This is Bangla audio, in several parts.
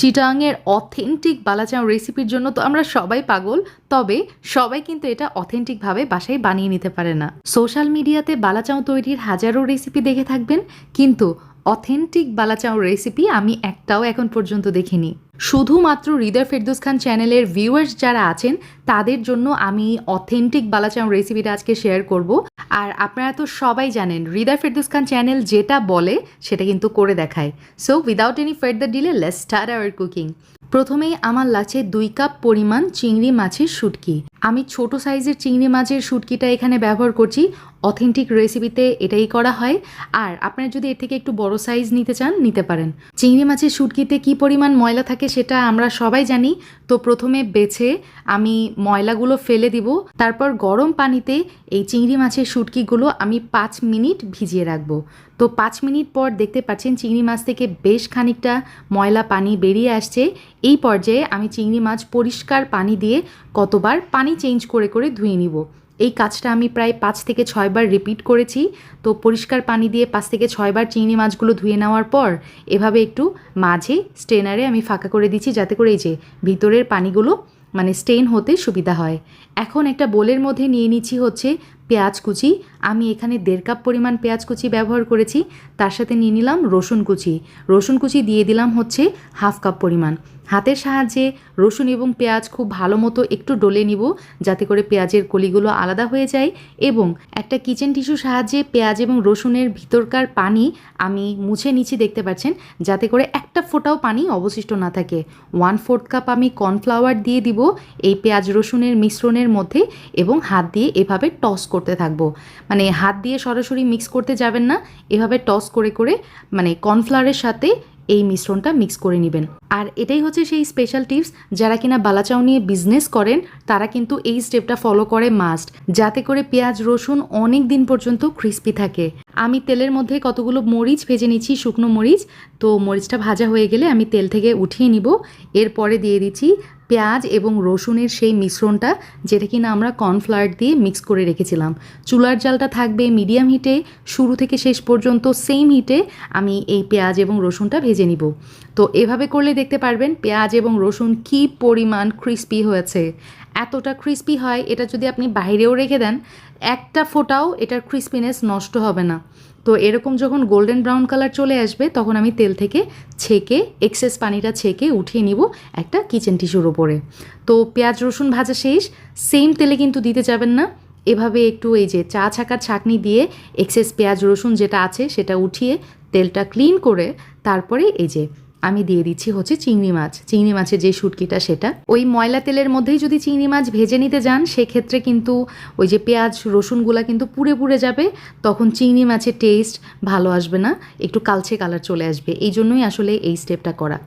চিটাংয়ের অথেন্টিক বালাচাও রেসিপির জন্য তো আমরা সবাই পাগল, তবে সবাই কিন্তু এটা অথেন্টিকভাবে বাসায় বানিয়ে নিতে পারে না। সোশ্যাল মিডিয়াতে বালাচাও তৈরির হাজারো রেসিপি দেখে থাকবেন, কিন্তু অথেন্টিক বালাচাও রেসিপি আমি একটাও এখন পর্যন্ত দেখিনি। শুধুমাত্র হৃদয় ফেরদৌস খান চ্যানেলের ভিউয়ার্স যারা আছেন, তাদের জন্য আমি অথেন্টিক বালাচাও রেসিপিটা আজকে শেয়ার করব। আর আপনারা তো সবাই জানেন, হৃদয় ফেরদৌস খান চ্যানেল যেটা বলে, সেটা কিন্তু করে দেখায়। So without any further delay let's start our cooking প্রথমেই আমার লাগছে দুই কাপ পরিমাণ চিংড়ি মাছের শুটকি। আমি ছোট সাইজের চিংড়ি মাছের শুটকিটা এখানে ব্যবহার করছি। অথেন্টিক রেসিপিতে এটাই করা হয়। আর আপনারা যদি এর থেকে একটু বড় সাইজ নিতে চান, নিতে পারেন। চিংড়ি মাছের শুটকিতে কি পরিমাণ ময়লা থাকে সেটা আমরা সবাই জানি। তো প্রথমে বেছে আমি ময়লাগুলো ফেলে দিব, তারপর গরম পানিতে এই চিংড়ি মাছের শুটকিগুলো আমি পাঁচ মিনিট ভিজিয়ে রাখব। তো পাঁচ মিনিট পর দেখতে পাচ্ছেন চিংড়ি মাছ থেকে বেশ খানিকটা ময়লা পানি বেরিয়ে আসছে। এই পর্যায়ে আমি চিংড়ি মাছ পরিষ্কার পানি দিয়ে কতবার পানি চেঞ্জ করে করে ধুয়ে নিব। এই কাজটা আমি প্রায় পাঁচ থেকে ছয়বার রিপিট করেছি। তো পরিষ্কার পানি দিয়ে পাঁচ থেকে ছয়বার চিংড়ি মাছগুলো ধুয়ে নেওয়ার পর এভাবে একটু মাঝে স্টেনারে আমি ফাঁকা করে দিচ্ছি যাতে করে এই যে ভিতরের পানিগুলো মানে স্টেন হতে সুবিধা হয়। এখন একটা বোলের মধ্যে নিয়ে নিচ্ছি হচ্ছে পেঁয়াজ কুচি আমি এখানে দেড় কাপ পরিমাণ পেঁয়াজ কুচি ব্যবহার করেছি, তার সাথে নিয়ে নিলাম রসুন কুচি। রসুন কুচি দিয়ে দিলাম হচ্ছে হাফ কাপ পরিমাণ। হাতের সাহায্যে রসুন এবং পেঁয়াজ খুব ভালো মতো একটু ডলে নিব, যাতে করে পেঁয়াজের কলিগুলো আলাদা হয়ে যায় এবং একটা কিচেন টিস্যুর সাহায্যে পেঁয়াজ এবং রসুনের ভিতরকার পানি আমি মুছে নিচ্ছি, দেখতে পাচ্ছেন? যাতে করে একটা ফোঁটাও পানি অবশিষ্ট না থাকে। ওয়ান ফোর্থ কাপ আমি কর্নফ্লাওয়ার দিয়ে দিব এই পেঁয়াজ রসুনের মিশ্রণের মধ্যে এবং হাত দিয়ে এভাবে টস করতে থাকব। মানে হাত দিয়ে সরাসরি মিক্স করতে যাবেন না, এভাবে টস করে করে মানে কর্নফ্লাওয়ারের সাথে এই মিশ্রণটা মিক্স করে নেবেন। আর এটাই হচ্ছে সেই স্পেশাল টিপস যারা কিনা বালাচাও নিয়ে বিজনেস করেন, তারা কিন্তু এই স্টেপটা ফলো করে মাস্ট যাতে করে পেঁয়াজ, রসুন অনেক দিন পর্যন্ত ক্রিস্পি থাকে। আমি তেলের মধ্যে কতগুলো মরিচ ভেজে নিচ্ছি, শুকনো মরিচ, তো মরিচটা ভাজা হয়ে গেলে আমি তেল থেকে উঠিয়ে নিব, এরপরে দিয়ে দিচ্ছি পেঁয়াজ এবং রসুনের সেই মিশ্রণটা, যেটা কিনা আমরা কর্নফ্লাওয়ার দিয়ে মিক্স করে রেখেছিলাম। চুলার জালটা থাকবে মিডিয়াম হিটে শুরু থেকে শেষ পর্যন্ত সেম হিটে আমি এই পেঁয়াজ এবং রসুনটা ভেজে নিব। তো এভাবে করলে দেখতে পারবেন পেঁয়াজ এবং রসুন কী পরিমাণ ক্রিস্পি হয়েছে। এতটা ক্রিস্পি হয়, এটা যদি আপনি বাইরেও রেখে দেন, একটা ফোটাও এটার ক্রিস্পিনেস নষ্ট হবে না। তো এরকম যখন গোল্ডেন ব্রাউন কালার চলে আসবে, তখন আমি তেল থেকে ছেঁকে এক্সেস পানিটা ছেঁকে উঠিয়ে নিব একটা কিচেন টিস্যুর ওপরে তো পেঁয়াজ, রসুন ভাজা শেষ। সেম তেলে কিন্তু দিতে যাবেন না। এভাবে একটু এই যে চা ছাকার ছাকনি দিয়ে এক্সেস পেঁয়াজ, রসুন যেটা আছে সেটা উঠিয়ে তেলটা ক্লিন করে তারপরে এই যে আমি দিয়ে দিচ্ছি হচ্ছে চিংড়ি মাছ। চিংড়ি মাছের যে শুটকিটা সেটা। ওই ময়লা তেলের মধ্যেই যদি চিংড়ি মাছ ভেজে নিতে যান, সেক্ষেত্রে কিন্তু ওই যে পেঁয়াজ, রসুনগুলা কিন্তু পুড়ে পুড়ে যাবে, তখন চিংড়ি মাছের টেস্ট ভালো আসবে না, একটু কালচে কালার চলে আসবে। এই জন্যই আসলে এই স্টেপটা করা।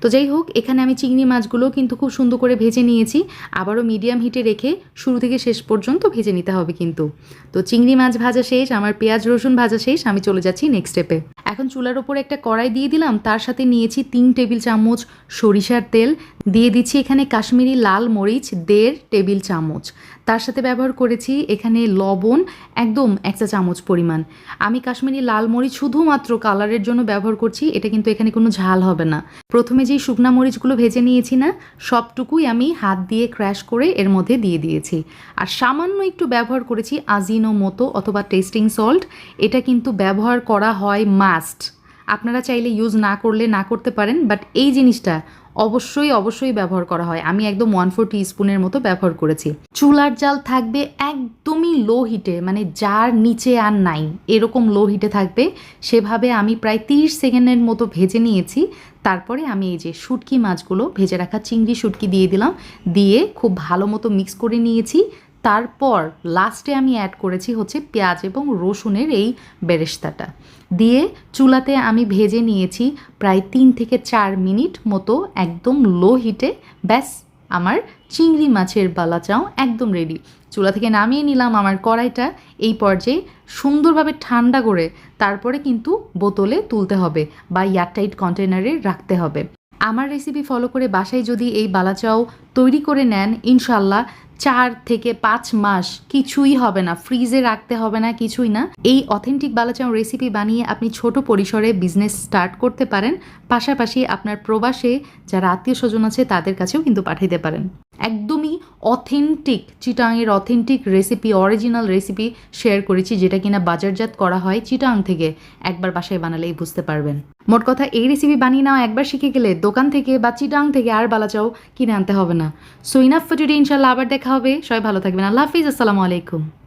তো যাই হোক, এখানে আমি চিংড়ি মাছগুলো কিন্তু খুব সুন্দর করে ভেজে নিয়েছি। আবারও মিডিয়াম হিটে রেখে শুরু থেকে শেষ পর্যন্ত ভেজে নিতে হবে কিন্তু। তো চিংড়ি মাছ ভাজা শেষ, আমার পেঁয়াজ, রসুন ভাজা শেষ, আমি চলে যাচ্ছি নেক্সট স্টেপে এখন চুলার ওপরে একটা কড়াই দিয়ে দিলাম, তার সাথে নিয়েছি তিন টেবিল চামচ সরিষার তেল, দিয়ে দিচ্ছি এখানে কাশ্মীরি লাল মরিচ দেড় টেবিল চামচ। তার সাথে ব্যবহার করেছি এখানে লবণ একদম এক চা চামচ পরিমাণ। আমি কাশ্মীরি লাল মরিচ শুধুমাত্র কালারের জন্য ব্যবহার করছি, এটা কিন্তু এখানে কোনো ঝাল হবে না। প্রথমে যেই শুকনা মরিচগুলো ভেজে নিয়েছি না, সবটুকুই আমি হাত দিয়ে ক্র্যাশ করে এর মধ্যে দিয়ে দিয়েছি। আর সামান্য একটু ব্যবহার করেছি আজিনো মতো অথবা টেস্টিং সল্ট, এটা কিন্তু ব্যবহার করা হয় মাস্ট। আপনারা চাইলে ইউজ না করলে না করতে পারেন বাট এই জিনিসটা অবশ্যই অবশ্যই ব্যবহার করা হয়। আমি একদম ওয়ান ফোর স্পুনের মতো ব্যবহার করেছি। চুলার জাল থাকবে একদমই লো হিটে মানে যার নিচে আর নাই, এরকম লো হিটে থাকবে। সেভাবে আমি প্রায় তিরিশ সেকেন্ডের মতো ভেজে নিয়েছি। তারপরে আমি এই যে শুটকি মাছগুলো, ভেজে রাখা চিংড়ি শুটকি দিয়ে দিলাম। দিয়ে খুব ভালো মতো মিক্স করে নিয়েছি। তারপর লাস্টে আমি অ্যাড করেছি হচ্ছে পেঁয়াজ এবং রসুনের এই বেরেস্তাটা। দিয়ে চুলাতে আমি ভেজে নিয়েছি প্রায় তিন থেকে চার মিনিট মতো একদম লো হিটে ব্যাস, আমার চিংড়ি মাছের বালা চাও একদম রেডি চুলা থেকে নামিয়ে নিলাম আমার কড়াইটা। এই পর্যায়ে সুন্দরভাবে ঠান্ডা করে তারপরে কিন্তু বোতলে তুলতে হবে বা এয়ারটাইট কন্টেনারে রাখতে হবে। আমার রেসিপি ফলো করে বাসায় যদি এই বালাচাও তৈরি করে নেন ইনশাল্লাহ চার থেকে পাঁচ মাস কিছুই হবে না ফ্রিজে রাখতে হবে না, কিছুই না। এই অথেন্টিক বালাচাও রেসিপি বানিয়ে আপনি ছোট পরিসরে বিজনেস স্টার্ট করতে পারেন। পাশাপাশি আপনার প্রবাসে যারা আত্মীয় স্বজন আছে, তাদের কাছেও কিন্তু পাঠাইতে পারেন। একদমই authentic চিটাংয়ের authentic recipe, original recipe share করেছি, যেটা কিনা বাজারজাত করা হয় চিটাং থেকে। একবার বাসায় বানালেই বুঝতে পারবেন। মোট কথা, এই রেসিপি বানিয়ে নাও একবার শিখে গেলে দোকান থেকে বা চিটাং থেকে আর বালাচাও কিনে আনতে হবে না। সো ইনাফ ফর টুডে ইনশাল্লাহ আবার দেখা হবে। সবাই ভালো থাকবেন। আল্লাহ হাফিজ। আসসালামু আলাইকুম।